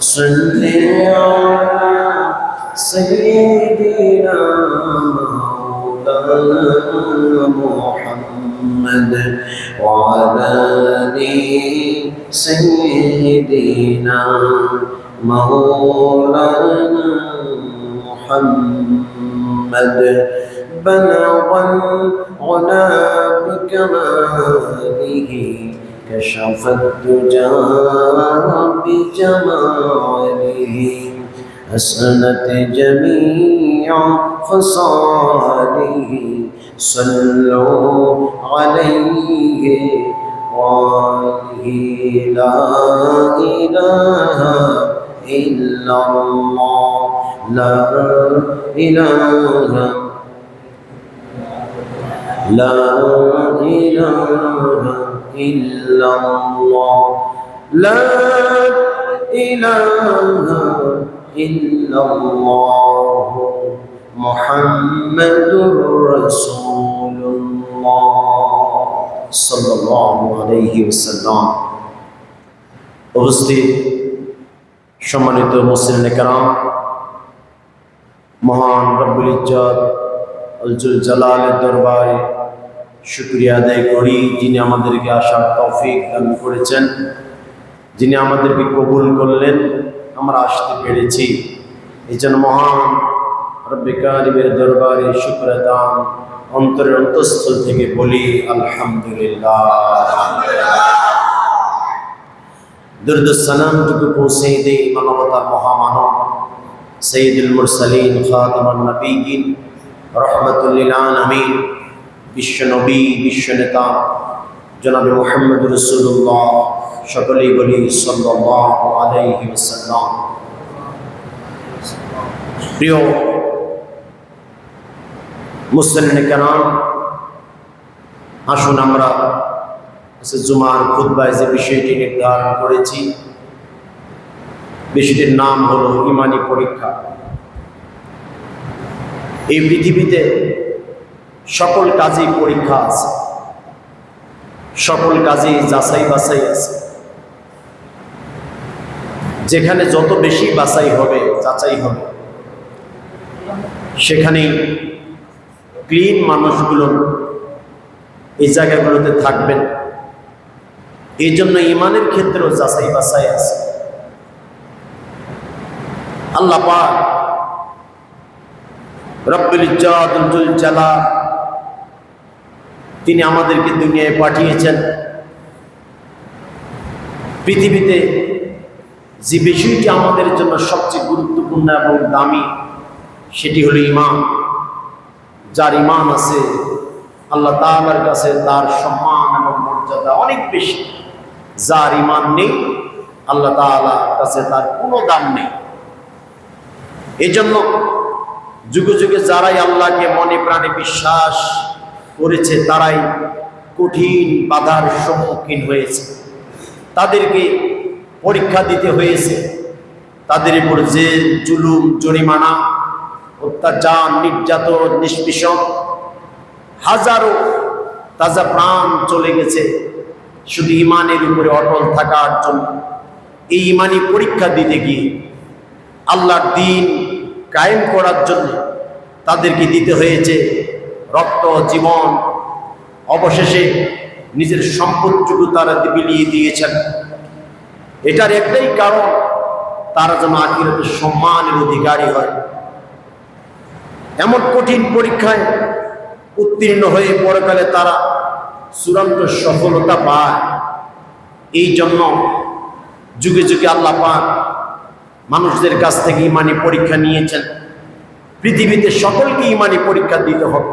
صل على سيدنا مولانا محمد وعلى آل سيدنا مولانا محمد. بلغ العلا بكماله كشف الدجى بجماله أسألت جميع فصاله صلوا عليه وآله لا إله إلا الله لا إله لا إله إلا الله لا إله إلا الله محمد رسول الله صلى الله عليه وسلم উপস্থিত সম্মানিত মুসলিম কারাম মহান রব্বুল ইজ্জত আলজুল জালালের দরবারে শুক্রিয়া আদায় করি, যিনি আমাদেরকে আসার তৌফিক দান করেছেন, যিনি আমাদেরকে কবুল করলেন, আমরা আসতে পেরেছি। এই জন্য মহান রব্বিকারিমের দরবারে শুক্র দান অন্তরের অন্তঃস্থল থেকে বলি, আলহামদুলিল্লাহ। দুর্দসালামটুকু পৌঁছে দেই মানবতার মহামানব, সৈয়দুল মুরসালিন, খাতামান নবীন রহমতুল্লিল আলমিন। বিশ্বনবী, বিশ্বনেতা, জনাবে মোহাম্মদ রসুল্লাহ সকলেই বলি ওয়াসাল্লাম। প্রিয় মুসলিম কেরাম, আসুন আমরা জুমার খুদ্বায় যে বিষয়টি নির্ধারণ করেছি, বিষয়টির নাম হলো ইমানি পরীক্ষা। এই পৃথিবীতে সকল কাজেই পরীক্ষা আছে। সকল কাজেই যাচাই বাছাই আছে। যেখানে যত বেশি বাছাই হবে, যাচাই হবে। সেখানে ক্লিন মানুষগুলো এই জায়গাগুলোতে থাকবেন। এই জন্য ইমানের ক্ষেত্রেও যাচাই বাছাই আছে। আল্লাহ রব্বুল ইজ্জাতুল জালা তিনি আমাদেরকে দুনিয়ায় পাঠিয়েছেন। পৃথিবীতে যে বিষয়টি আমাদের জন্য সবচেয়ে গুরুত্বপূর্ণ এবং দামি, সেটি হলো ইমান যার ইমান আছে, আল্লাহ তাআলার কাছে তার সম্মান এবং মর্যাদা অনেক বেশি। যার ইমান নেই, আল্লাহ তাআলার কাছে তার কোনো দাম নেই। এজন্য জন্য যুগে যুগে যারাই আল্লাহকে মনে প্রাণে বিশ্বাস করেছে, তারাই কঠিন বাধার সম্মুখীন হয়েছে। তাদেরকে পরীক্ষা দিতে হয়েছে। তাদের উপর যে জুলুম, জরিমানা, অত্যাচার, নির্যাতন, নিষ্পিষণ, হাজারো তাজা প্রাণ চলে গেছে শুধু ইমানের উপরে অটল থাকার জন্য। এই ইমানি পরীক্ষা দিতে গিয়ে আল্লাহর দিন কায়েম করার জন্য তাদেরকে দিতে হয়েছে রক্ত, জীবন, অবশেষে নিজের সম্পদটুকু তারা বিলিয়ে দিয়েছেন। এটার একটাই কারণ, তারা যেন আখিরাতে সম্মানের অধিকারী হয়। এমন কঠিন পরীক্ষায় উত্তীর্ণ হয়ে পরকালে তারা চূড়ান্ত সফলতা পায়। এই জন্য যুগে যুগে আল্লাহ পাক মানুষদের কাছ থেকে ইমানি পরীক্ষা নিয়েছেন। পৃথিবীতে সকলকে ইমানি পরীক্ষা দিতে হবে।